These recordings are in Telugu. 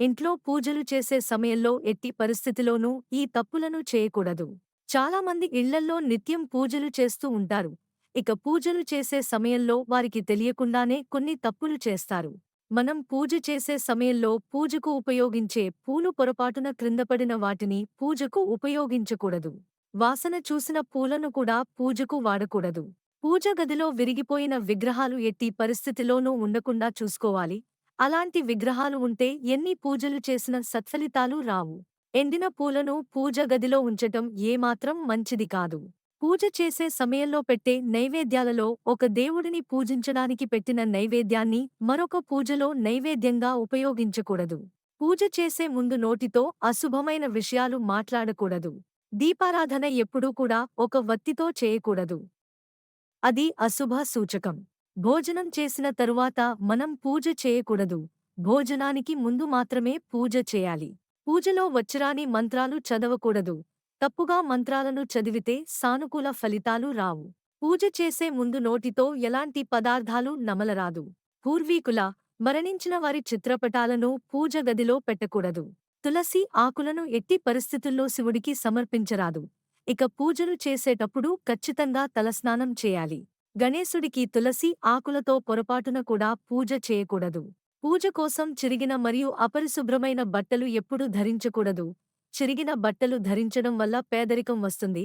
ఇంట్లో పూజలు చేసే సమయంలో ఎట్టి పరిస్థితిలోనూ ఈ తప్పులను చేయకూడదు. చాలామంది ఇళ్ళల్లో నిత్యం పూజలు చేస్తూ ఉంటారు. ఇక పూజలు చేసే సమయంలో వారికి తెలియకుండానే కొన్ని తప్పులు చేస్తారు. మనం పూజ చేసే సమయంలో పూజకు ఉపయోగించే పూలు పొరపాటున క్రిందపడిన వాటిని పూజకు ఉపయోగించకూడదు. వాసన చూసిన పూలను కూడా పూజకు వాడకూడదు. పూజ గదిలో విరిగిపోయిన విగ్రహాలు ఎట్టి పరిస్థితిలోనూ ఉండకుండా చూసుకోవాలి. అలాంటి విగ్రహాలు ఉంటే ఎన్ని పూజలు చేసిన సత్ఫలితాలు రావు. ఎండిన పూలను పూజ గదిలో ఉంచటం ఏమాత్రం మంచిది కాదు. పూజ చేసే సమయంలో పెట్టే నైవేద్యాలలో ఒక దేవుడిని పూజించడానికి పెట్టిన నైవేద్యాన్ని మరొక పూజలో నైవేద్యంగా ఉపయోగించకూడదు. పూజ చేసే ముందు నోటితో అశుభమైన విషయాలు మాట్లాడకూడదు. దీపారాధన ఎప్పుడూ కూడా ఒక వత్తితో చేయకూడదు. అది అశుభ సూచకం. భోజనం చేసిన తరువాత మనం పూజ చేయకూడదు. భోజనానికి ముందు మాత్రమే పూజ చేయాలి. పూజలో వచ్చరాని మంత్రాలు చదవకూడదు. తప్పుగా మంత్రాలను చదివితే సానుకూల ఫలితాలు రావు. పూజ చేసే ముందు నోటితో ఎలాంటి పదార్థాలు నమలరాదు. పూర్వీకుల మరణించిన వారి చిత్రపటాలను పూజ గదిలో పెట్టకూడదు. తులసి ఆకులను ఎట్టి పరిస్థితుల్లో శివుడికి సమర్పించరాదు. ఇక పూజలు చేసేటప్పుడు ఖచ్చితంగా తలస్నానం చేయాలి. గణేశుడికి తులసి ఆకులతో పొరపాటున కూడా పూజ చేయకూడదు. పూజ కోసం చిరిగిన మరియు అపరిశుభ్రమైన బట్టలు ఎప్పుడూ ధరించకూడదు. చిరిగిన బట్టలు ధరించడం వల్ల పేదరికం వస్తుంది.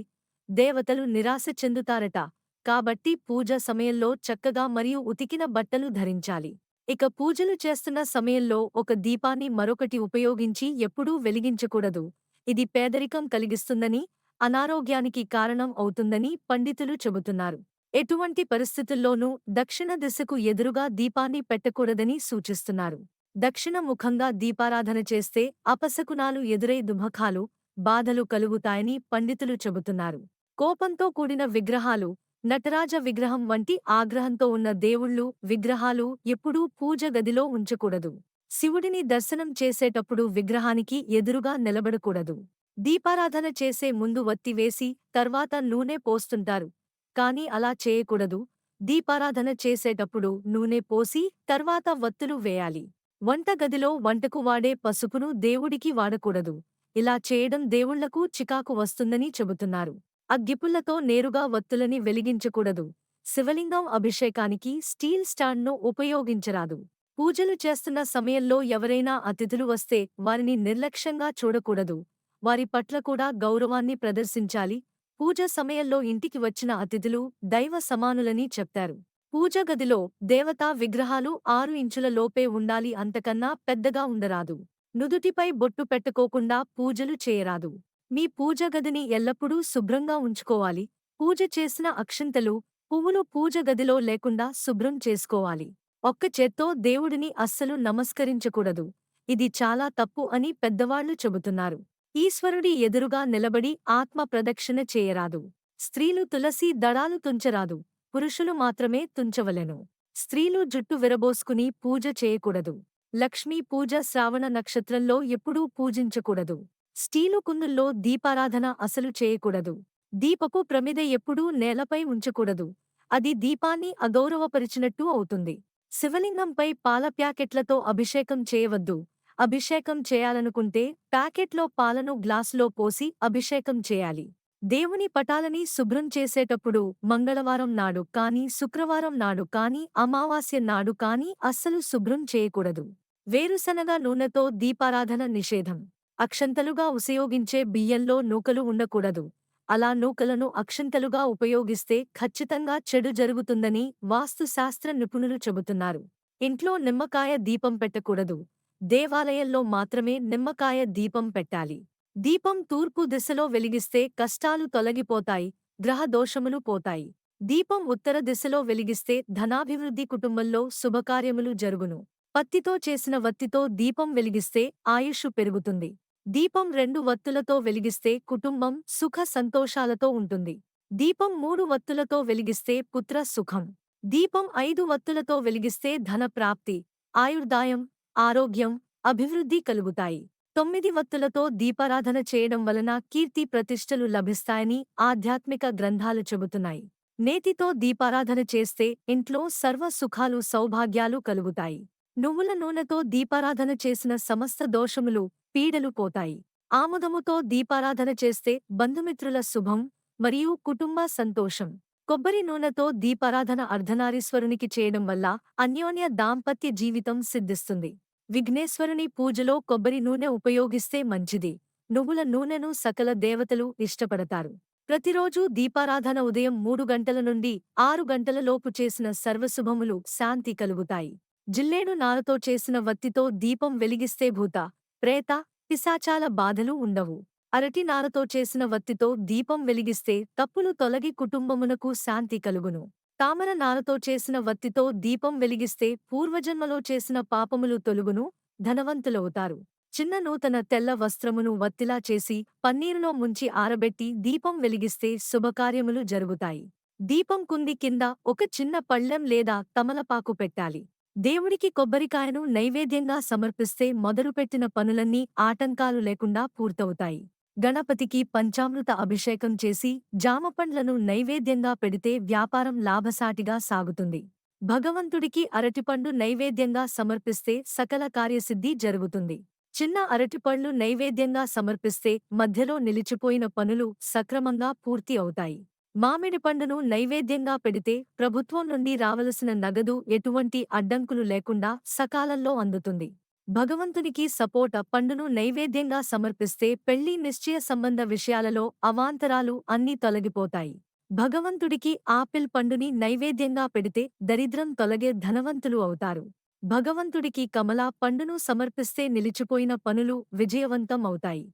దేవతలు నిరాశ చెందుతారట. కాబట్టి పూజ సమయంలో చక్కగా మరియు ఉతికిన బట్టలు ధరించాలి. ఇక పూజలు చేస్తున్న సమయంలో ఒక దీపాన్ని మరొకటి ఉపయోగించి ఎప్పుడూ వెలిగించకూడదు. ఇది పేదరికం కలిగిస్తుందని అనారోగ్యానికి కారణం అవుతుందని పండితులు చెబుతున్నారు. ఎటువంటి పరిస్థితుల్లోనూ దక్షిణ దిశకు ఎదురుగా దీపాన్ని పెట్టకూడదని సూచిస్తున్నారు. దక్షిణ ముఖంగా దీపారాధన చేస్తే అపశకునాలు ఎదురై దుమఖాలు బాధలు కలుగుతాయని పండితులు చెబుతున్నారు. కోపంతో కూడిన విగ్రహాలు నటరాజ విగ్రహం వంటి ఆగ్రహంతో ఉన్న దేవుళ్ళు విగ్రహాలు ఎప్పుడూ పూజ గదిలో ఉంచకూడదు. శివుడిని దర్శనం చేసేటప్పుడు విగ్రహానికి ఎదురుగా నిలబడకూడదు. దీపారాధన చేసే ముందు వత్తివేసి తర్వాత నూనె పోస్తుంటారు. కాని అలా చేయకూడదు. దీపారాధన చేసేటప్పుడు నూనె పోసి తర్వాత వత్తులు వేయాలి. వంటగదిలో వంటకు వాడే పసుపును దేవుడికి వాడకూడదు. ఇలా చేయడం దేవుళ్ళకు చికాకు వస్తుందని చెబుతున్నారు. అగ్గిపుల్లతో నేరుగా వత్తులని వెలిగించకూడదు. శివలింగం అభిషేకానికి స్టీల్ స్టాండ్ను ఉపయోగించరాదు. పూజలు చేస్తున్న సమయంలో ఎవరైనా అతిథులు వస్తే వారిని నిర్లక్ష్యంగా చూడకూడదు. వారి పట్ల కూడా గౌరవాన్ని ప్రదర్శించాలి. పూజ సమయంలో ఇంటికి వచ్చిన అతిథులు దైవ సమానులని చెప్తారు. పూజ గదిలో దేవతా విగ్రహాలు ఆరు ఇంచుల లోపే ఉండాలి అంతకన్నా పెద్దగా ఉండరాదు. నుదుటిపై బొట్టు పెట్టుకోకుండా పూజలు చేయరాదు. మీ పూజ గదిని ఎల్లప్పుడూ శుభ్రంగా ఉంచుకోవాలి. పూజ చేసిన అక్షింతలు పువ్వులు పూజ గదిలో లేకుండా శుభ్రం చేసుకోవాలి. ఒక్క చేత్తో దేవుడిని అస్సలు నమస్కరించకూడదు. ఇది చాలా తప్పు అని పెద్దవాళ్ళు చెబుతున్నారు. ఈశ్వరుడి ఎదురుగా నిలబడి ఆత్మ ప్రదక్షిణ చేయరాదు. స్త్రీలు తులసి దడాలు తుంచరాదు. పురుషులు మాత్రమే తుంచవలెను. స్త్రీలు జుట్టు విరబోసుకుని పూజ చేయకూడదు. లక్ష్మీ పూజ శ్రావణ నక్షత్రంలో ఎప్పుడూ పూజించకూడదు. స్టీలు కుందుల్లో దీపారాధన అసలు చేయకూడదు. దీపపు ప్రమిద ఎప్పుడూ నేలపై ఉంచకూడదు. అది దీపాన్ని అగౌరవపరిచినట్టు అవుతుంది. శివలింగంపై పాల ప్యాకెట్లతో అభిషేకం చేయవద్దు. అభిషేకం చేయాలనుకుంటే ప్యాకెట్లో పాలను గ్లాసులో పోసి అభిషేకం చేయాలి. దేవుని పటాలని శుభ్రం చేసేటప్పుడు మంగళవారం నాడు కాని శుక్రవారం నాడు కాని అమావాస్య నాడు కాని అస్సలు శుభ్రం చేయకూడదు. వేరుశనగ నూనెతో దీపారాధన నిషేధం. అక్షంతలుగా ఉపయోగించే బియ్యంలో నూకలు ఉండకూడదు. అలా నూకలను అక్షంతలుగా ఉపయోగిస్తే ఖచ్చితంగా చెడు జరుగుతుందని వాస్తుశాస్త్ర నిపుణులు చెబుతున్నారు. ఇంట్లో నిమ్మకాయ దీపం పెట్టకూడదు. దేవాలయంలో మాత్రమే నిమ్మకాయ దీపం పెట్టాలి. దీపం తూర్పు దిశలో వెలిగిస్తే కష్టాలు తొలగిపోతాయి గ్రహ దోషములు పోతాయి. దీపం ఉత్తర దిశలో వెలిగిస్తే ధనాభివృద్ధి కుటుంబంలో శుభకార్యములు జరుగును. పత్తితో చేసిన వత్తితో దీపం వెలిగిస్తే ఆయుష్ పెరుగుతుంది. దీపం రెండు వత్తులతో వెలిగిస్తే కుటుంబం సుఖ సంతోషాలతో ఉంటుంది. దీపం మూడు వత్తులతో వెలిగిస్తే పుత్ర సుఖం. దీపం ఐదు వత్తులతో వెలిగిస్తే ధన ప్రాప్తి. ఆయుర్దాయం ఆరోగ్యం అభివృద్ధి కలుగుతాయి. తొమ్మిది వత్తులతో దీపారాధన చేయడం వలన కీర్తి ప్రతిష్టలు లభిస్తాయని ఆధ్యాత్మిక గ్రంథాలు చెబుతున్నాయి. నేతితో దీపారాధన చేస్తే ఇంట్లో సర్వ సుఖాలు సౌభాగ్యాలు కలుగుతాయి. నువ్వుల నూనెతో దీపారాధన చేసిన సమస్త దోషములు పీడలు పోతాయి. ఆముదముతో దీపారాధన చేస్తే బంధుమిత్రుల శుభం మరియు కుటుంబ సంతోషం. కొబ్బరి నూనెతో దీపారాధన అర్ధనారీశ్వరునికి చేయడం వల్ల అన్యోన్య దాంపత్య జీవితం సిద్ధిస్తుంది. విఘ్నేశ్వరుని పూజలో కొబ్బరి నూనె ఉపయోగిస్తే మంచిది. నువ్వుల నూనెను సకల దేవతలు ఇష్టపడతారు. ప్రతిరోజూ దీపారాధన ఉదయం మూడు గంటల నుండి ఆరు గంటలలోపు చేసిన సర్వశుభములు శాంతి కలుగుతాయి. జిల్లేడు నారతో చేసిన వత్తితో దీపం వెలిగిస్తే భూత ప్రేత పిశాచాల బాధలు ఉండవు. అరటి నారతో చేసిన వత్తితో దీపం వెలిగిస్తే తప్పులు తొలగి కుటుంబమునకు శాంతి కలుగును. తామర నారతో చేసిన వత్తితో దీపం వెలిగిస్తే పూర్వజన్మలో చేసిన పాపములు తొలుగును ధనవంతులవుతారు. చిన్న నూతన తెల్ల వస్త్రమును వత్తిలా చేసి పన్నీరులో ముంచి ఆరబెట్టి దీపం వెలిగిస్తే శుభకార్యములు జరుగుతాయి. దీపం కుంది కింద ఒక చిన్న పళ్ళెం లేదా తమలపాకు పెట్టాలి. దేవుడికి కొబ్బరికాయను నైవేద్యంగా సమర్పిస్తే మొదలుపెట్టిన పనులన్నీ ఆటంకాలు లేకుండా పూర్తవుతాయి. గణపతికి పంచామృత అభిషేకం చేసి జామపండ్లను నైవేద్యంగా పెడితే వ్యాపారం లాభసాటిగా సాగుతుంది. భగవంతుడికి అరటిపండు నైవేద్యంగా సమర్పిస్తే సకల కార్యసిద్ధి జరుగుతుంది. చిన్న అరటిపండ్లు నైవేద్యంగా సమర్పిస్తే మధ్యలో నిలిచిపోయిన పనులు సక్రమంగా పూర్తి అవుతాయి. మామిడి పండును నైవేద్యంగా పెడితే ప్రభుత్వం నుండి రావలసిన నగదు ఎటువంటి అడ్డంకులు లేకుండా సకాలంలో అందుతుంది. భగవంతునికి సపోర్ట్ పండును నైవేద్యంగా సమర్పిస్తే పెళ్ళి నిశ్చయ సంబంధ విషయాలలో అవాంతరాలు అన్నీ తొలగిపోతాయి. భగవంతుడికి ఆపిల్ పండుని నైవేద్యంగా పెడితే దరిద్రం తొలగే ధనవంతులు అవుతారు. భగవంతుడికి కమలా పండును సమర్పిస్తే నిలిచిపోయిన పనులు విజయవంతం అవుతాయి.